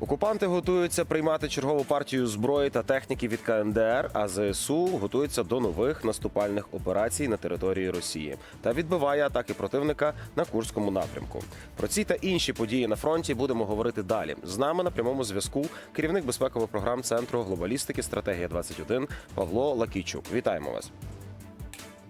Окупанти готуються приймати чергову партію зброї та техніки від КНДР, а ЗСУ готується до нових наступальних операцій на території Росії та відбиває атаки противника на Курському напрямку. Про ці та інші події на фронті будемо говорити далі. З нами на прямому зв'язку керівник безпекових програм Центру глобалістики стратегія 21 Павло Лакійчук. Вітаємо вас,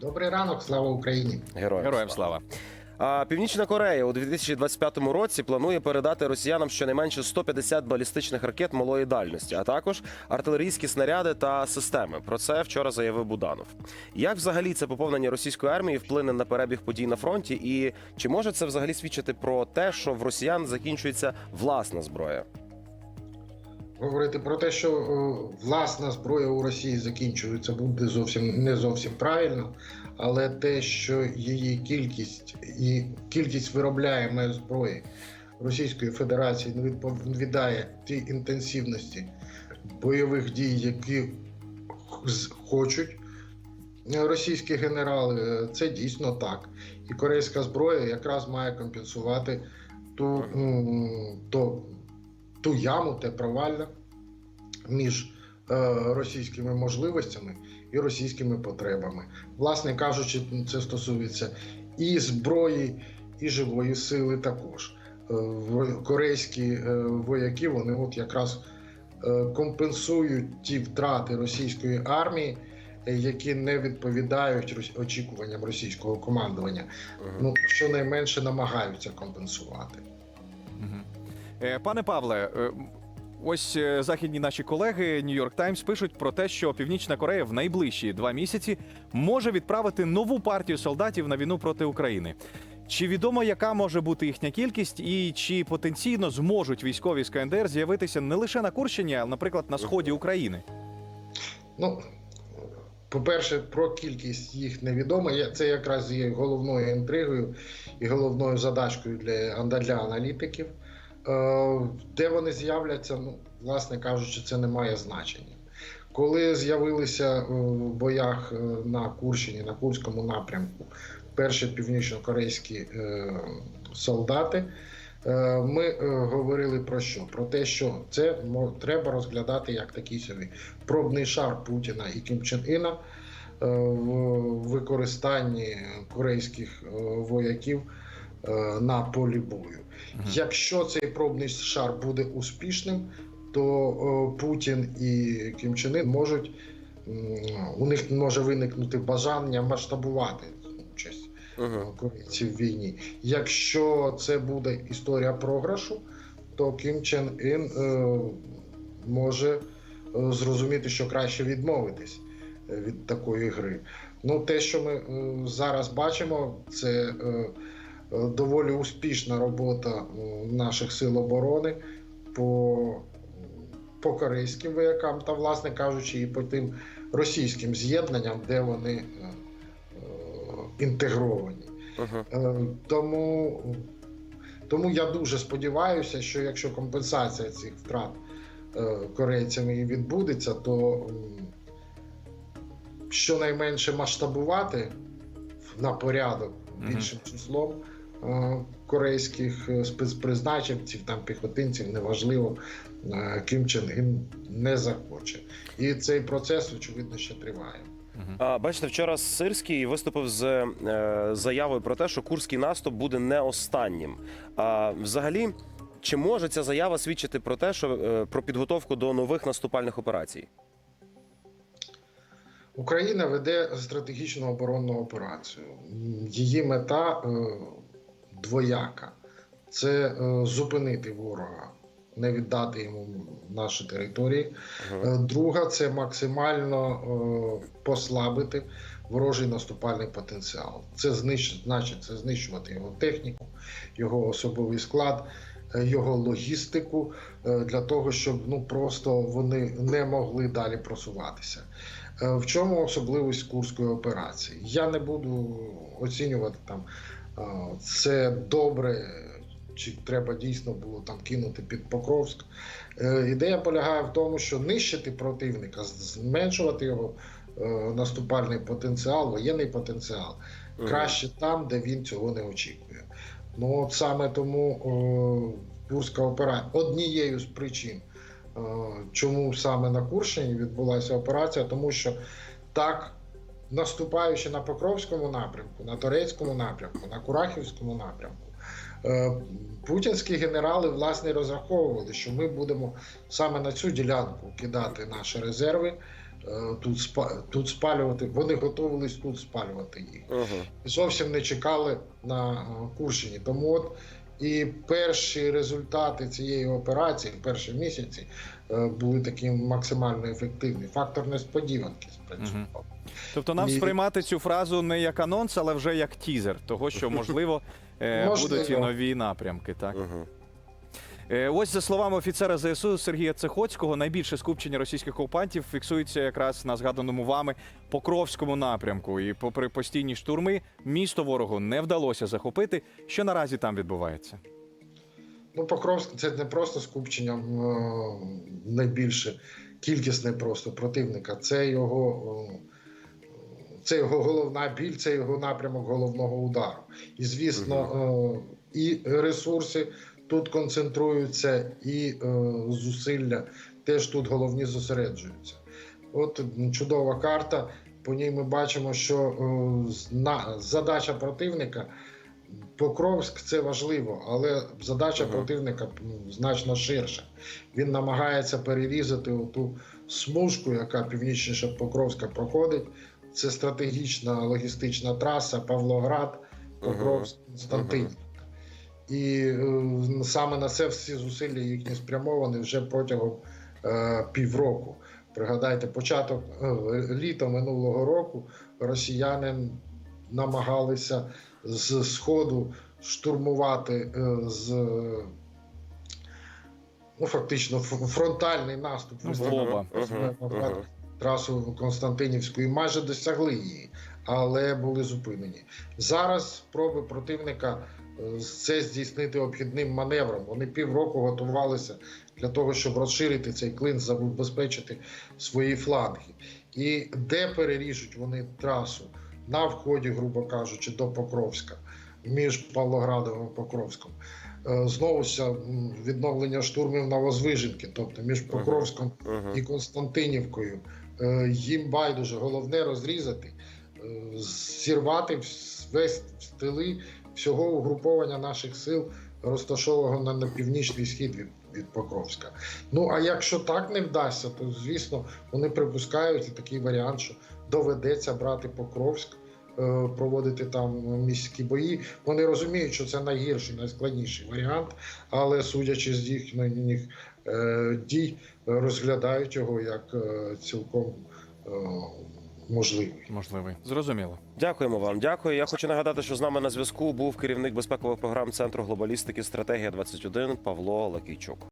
Добрий ранок, слава Україні. героям, Героям слава. А Північна Корея у 2025 році планує передати росіянам щонайменше 150 балістичних ракет малої дальності, а також артилерійські снаряди та системи. Про це вчора заявив Буданов. Як взагалі це поповнення російської армії вплине на перебіг подій на фронті? І чи може це взагалі свідчити про те, що в росіян закінчується власна зброя? Говорити про те, що е, власна зброя у Росії закінчується, буде зовсім не зовсім правильно, але те, що її кількість і кількість виробляємої зброї Російської Федерації не відповідає тій інтенсивності бойових дій, які хочуть російські генерали, е, це дійсно так. І корейська зброя якраз має компенсувати ту, то, ту яму, те провалля між е, російськими можливостями і російськими потребами. Власне кажучи, це стосується і зброї, і живої сили також. Е, Корейські е, вояки вони от якраз компенсують ті втрати російської армії, які не відповідають очікуванням російського командування. Ну щонайменше намагаються компенсувати. Е, Пане Павле, е, ось е, західні наші колеги Нью-Йорк Таймс пишуть про те, що Північна Корея в найближчі два місяці може відправити нову партію солдатів на війну проти України. Чи відомо, яка може бути їхня кількість, і чи потенційно зможуть військові з КНДР з'явитися не лише на Курщині, а наприклад на сході України? Ну, по-перше, про кількість їх невідомо. Це якраз є головною інтригою і головною задачкою для, для аналітиків. Е, Де вони з'являться, ну, власне кажучи, це не має значення. Коли з'явилися е, в боях е, на Курщині, на Курському напрямку, перші північно-корейські солдати, ми говорили про що? Про те, що це треба розглядати як такий собі пробний шар Путіна і Кім Чен Іна в використанні корейських вояків на полі бою. Якщо цей пробний шар буде успішним, то е, Путін і Кім Чен Ін можуть у них може виникнути бажання масштабувати участь корейців в війні. Якщо це буде історія програшу, то Кім Чен Ін е, може е, зрозуміти, що краще відмовитись е, від такої гри. Ну, те, що ми е, зараз бачимо, це е, е, доволі успішна робота е, наших сил оборони по, по корейським воякам та, власне кажучи, і по тим російським з'єднанням, де вони е, е, інтегровані. Е, Тому, тому я дуже сподіваюся, що якщо компенсація цих втрат е, корейцями і відбудеться, то щонайменше масштабувати на порядок більшим числом е, корейських е, спецпризначенців, там піхотинців, неважливо, е, Кім Чен Ін не захоче. І цей процес, очевидно, ще триває. А, бачите, вчора Сирський виступив з е, заявою про те, що курський наступ буде не останнім. А взагалі, чи може ця заява свідчити про те, що е, про підготовку до нових наступальних операцій? Україна веде стратегічну оборонну операцію. Її мета е, двояка: це е, зупинити ворога, не віддати йому наші території. Е, Друга це максимально е, послабити ворожий наступальний потенціал. Це знищ, значить, це знищувати його техніку, його особовий склад, е, його логістику е, для того, щоб ну просто вони не могли далі просуватися. В чому особливість курської операції? Я не буду оцінювати там це добре, чи треба дійсно було там кинути під Покровськ. Е, Ідея полягає в тому, що нищити противника, зменшувати його е, наступальний потенціал, воєнний потенціал краще там, де він цього не очікує. Ну от саме тому Курська операція однією з причин, е, чому саме на Курщині відбулася операція, тому що так, наступаючи на Покровському напрямку, на Торецькому напрямку, на Курахівському напрямку, е, путінські генерали власне розраховували, що ми будемо саме на цю ділянку кидати наші резерви. е, Тут тут спалювати, вони готувались тут спалювати їх Угу. зовсім не чекали на е, Курщині. Тому от і перші результати цієї операції, перші місяці, е, були такі максимально ефективні. Фактор несподіванки спрацював. Тобто нам І- сприймати цю фразу не як анонс, але вже як тізер того, що можливо, е, Можливо. будуть і нові напрямки. Так Угу. Е, ось за словами офіцера ЗСУ Сергія Цехоцького, найбільше скупчення російських окупантів фіксується якраз на згаданому вами Покровському напрямку. І попри постійні штурми, місто ворогу не вдалося захопити. Що наразі там відбувається? Ну, Покровськ це не просто скупчення е, найбільше кількісне просто противника. Це його. е, Це його головна біль, це його напрямок головного удару. І, звісно, і ресурси тут концентруються, і е, зусилля теж тут головні зосереджуються. От чудова карта. По ній ми бачимо, що е, на, задача противника Покровськ це важливо, але задача Ага. противника значно ширша. Він намагається перерізати ту смужку, яка північніше Покровська проходить. Це стратегічна логістична траса Павлоград, Покровськ, Константинівка. І е, саме на це всі зусилля їхні спрямовані вже протягом е, півроку. Пригадайте, початок е, літа минулого року росіяни намагалися з сходу штурмувати е, з ну, фактично фронтальний наступ Ну, Вова. Трасу Константинівську і майже досягли її, але були зупинені. Зараз спроби противника це здійснити обхідним маневром. Вони півроку готувалися для того, щоб розширити цей клин, забезпечити свої фланги. І де переріжуть вони трасу на вході, грубо кажучи, до Покровська між Павлоградом і Покровськом. Е, Знову ж відновлення штурмів на Возвиженки, тобто між Покровськом Угу. і Константинівкою. Е, Їм байдуже головне розрізати, е, зірвати весь тили всього угруповання наших сил, розташованого на, північний схід від, від Покровська. Ну а якщо так не вдасться, то звісно вони припускають такий варіант, що доведеться брати Покровськ. е, Проводити там міські бої. Вони розуміють, що це найгірший, найскладніший варіант, але судячи з їхніх е, дій, розглядають його як е, цілком можливий. Можливий. Зрозуміло. Дякуємо вам. Дякую. Я хочу нагадати, що з нами на зв'язку був керівник безпекових програм Центру глобалістики стратегія 21 Павло Лакійчук.